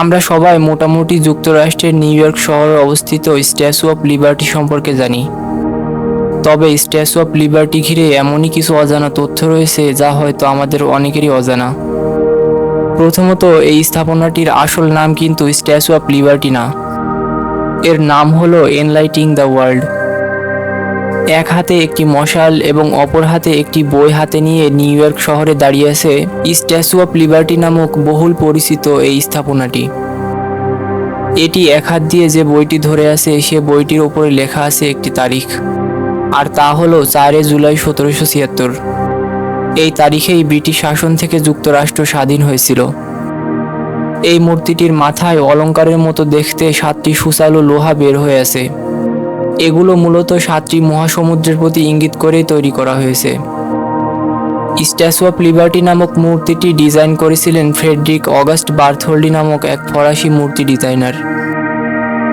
আমরা সবাই মোটামুটি যুক্তরাষ্ট্রের নিউ ইয়র্ক শহরে অবস্থিত স্ট্যাচু অফ লিবার্টি সম্পর্কে জানি। তবে স্ট্যাচু অফ লিবার্টি ঘিরে এমনই কিছু অজানা তথ্য রয়েছে যা হয়তো আমাদের অনেকেরই অজানা। প্রথমত, এই স্থাপনাটির আসল নাম কিন্তু স্ট্যাচু অফ লিবার্টি না। এর নাম হলো এনলাইটিং দ্য ওয়ার্ল্ড। এক হাতে একটি মশাল এবং অপর হাতে একটি বই হাতে নিয়ে নিউ ইয়র্ক শহরে দাঁড়িয়ে আছে স্ট্যাচু অফ লিবার্টি নামক বহুল পরিচিত এই স্থাপনাটি। এটি এক হাত দিয়ে যে বইটি ধরে আছে, সে বইটির ওপরে লেখা আছে একটি তারিখ। আর তা হলো চারে জুলাই সতেরোশো ছিয়াত্তর। এই তারিখেই ব্রিটিশ শাসন থেকে যুক্তরাষ্ট্র স্বাধীন হয়েছিল। এই মূর্তিটির মাথায় অলংকারের মতো দেখতে সাতটি সুচালু লোহা বের হয়ে আছে। এগুলো মূলত সাতটি মহাসমুদ্রের প্রতি ইঙ্গিত করেই তৈরি করা হয়েছে। স্ট্যাচু অফ লিবার্টি নামক মূর্তিটি ডিজাইন করেছিলেন ফ্রেডরিক অগাস্ট বার্থোল্ডি নামক এক ফরাসি মূর্তি ডিজাইনার।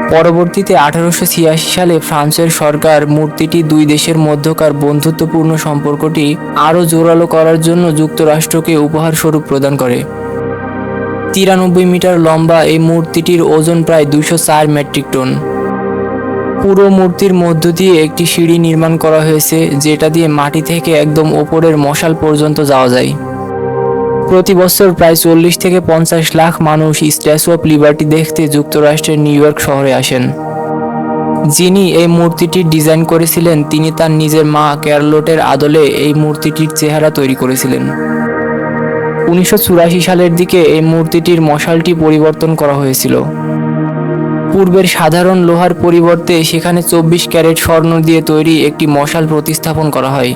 পরবর্তীতে আঠারোশো ছিয়াশি সালে ফ্রান্সের সরকার মূর্তিটি দুই দেশের মধ্যকার বন্ধুত্বপূর্ণ সম্পর্কটি আরও জোরালো করার জন্য যুক্তরাষ্ট্রকে উপহার স্বরূপ প্রদান করে। তিরানব্বই মিটার লম্বা এই মূর্তিটির ওজন প্রায় দুশো চার মেট্রিক টন। পুরো মূর্তির মধ্য দিয়ে একটি সিঁড়ি নির্মাণ করা হয়েছে, যেটা দিয়ে মাটি থেকে একদম ওপরের মশাল পর্যন্ত যাওয়া যায়। প্রতি বছর প্রায় চল্লিশ থেকে পঞ্চাশ লাখ মানুষ স্ট্যাচু অফ লিবার্টি দেখতে যুক্তরাষ্ট্রের নিউ ইয়র্ক শহরে আসেন। যিনি এই মূর্তিটির ডিজাইন করেছিলেন, তিনি তার নিজের মা ক্যারলোটের আদলে এই মূর্তিটির চেহারা তৈরি করেছিলেন। উনিশশো চুরাশি সালের দিকে এই মূর্তিটির মশালটি পরিবর্তন করা হয়েছিল। পূর্বের সাধারণ লোহার পরিবর্তে সেখানে চব্বিশ ক্যারেট স্বর্ণ দিয়ে তৈরি একটি মশাল প্রতিস্থাপন করা হয়।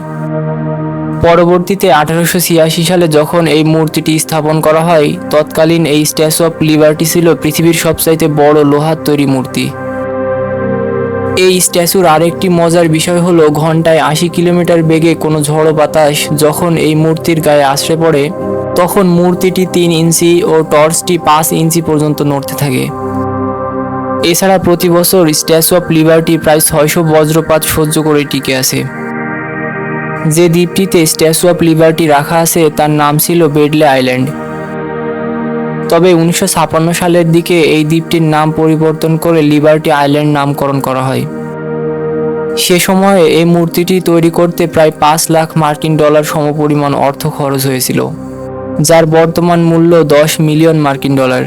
পরবর্তীতে আঠারোশো ছিয়াশি সালে যখন এই মূর্তিটি স্থাপন করা হয়, তৎকালীন এই স্ট্যাচু অফ লিবার্টি ছিল পৃথিবীর সবচাইতে বড় লোহার তৈরি মূর্তি। এই স্ট্যাচুর আরেকটি মজার বিষয় হলো ঘন্টায় আশি কিলোমিটার বেগে কোনো ঝড়ো বাতাস যখন এই মূর্তির গায়ে আশ্রে পড়ে, তখন মূর্তিটি তিন ইঞ্চি ও টর্চটি পাঁচ ইঞ্চি পর্যন্ত নড়তে থাকে। এছাড়া প্রতি বছর স্ট্যাচু অফ লিবার্টি প্রায় ছয়শো বজ্রপাত সহ্য করে টিকে আছে। যে দ্বীপটিতে স্ট্যাচু অফ লিবার্টি রাখা আছে, তার নাম ছিল বেডলে আইল্যান্ড তবে উনিশশো সালের দিকে এই দ্বীপটির নাম পরিবর্তন করে লিবার্টি আইল্যান্ড নামকরণ করা হয়। সে সময়ে এই মূর্তিটি তৈরি করতে প্রায় পাঁচ লাখ মার্কিন ডলার সমপরিমাণ অর্থ খরচ হয়েছিল, যার বর্তমান মূল্য দশ মিলিয়ন মার্কিন ডলার।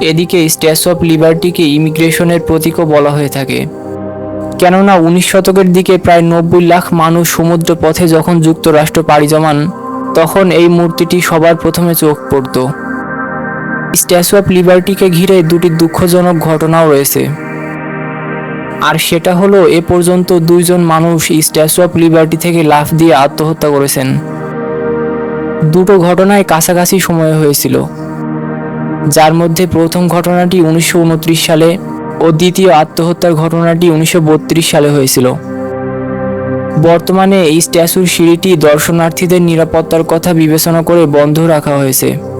এদিকে স্ট্যাচু অফ লিবার্টিকে ইমিগ্রেশনের প্রতীকও বলা হয়ে থাকে। কেননা উনিশ শতকের দিকে প্রায় নব্বই লাখ মানুষ সমুদ্র পথে যখন যুক্তরাষ্ট্র পাড়ি জমান, তখন এই মূর্তিটি সবার প্রথমে চোখ পড়ত। স্ট্যাচু অফ লিবার্টিকে ঘিরে দুটি দুঃখজনক ঘটনাও রয়েছে। আর সেটা হলো, এ পর্যন্ত দুইজন মানুষ স্ট্যাচু অফ লিবার্টি থেকে লাফ দিয়ে আত্মহত্যা করেছেন। দুটো ঘটনায় কাছাকাছি সময় হয়েছিল। যার মধ্যে প্রথম ঘটনাটি উনিশশো উনত্রিশ সালে ও দ্বিতীয় আত্মহত্যার ঘটনাটি উনিশশো বত্রিশ সালে হয়েছিল। বর্তমানে এই স্ট্যাচুর সিঁড়িটি দর্শনার্থীদের নিরাপত্তার কথা বিবেচনা করে বন্ধ রাখা হয়েছে।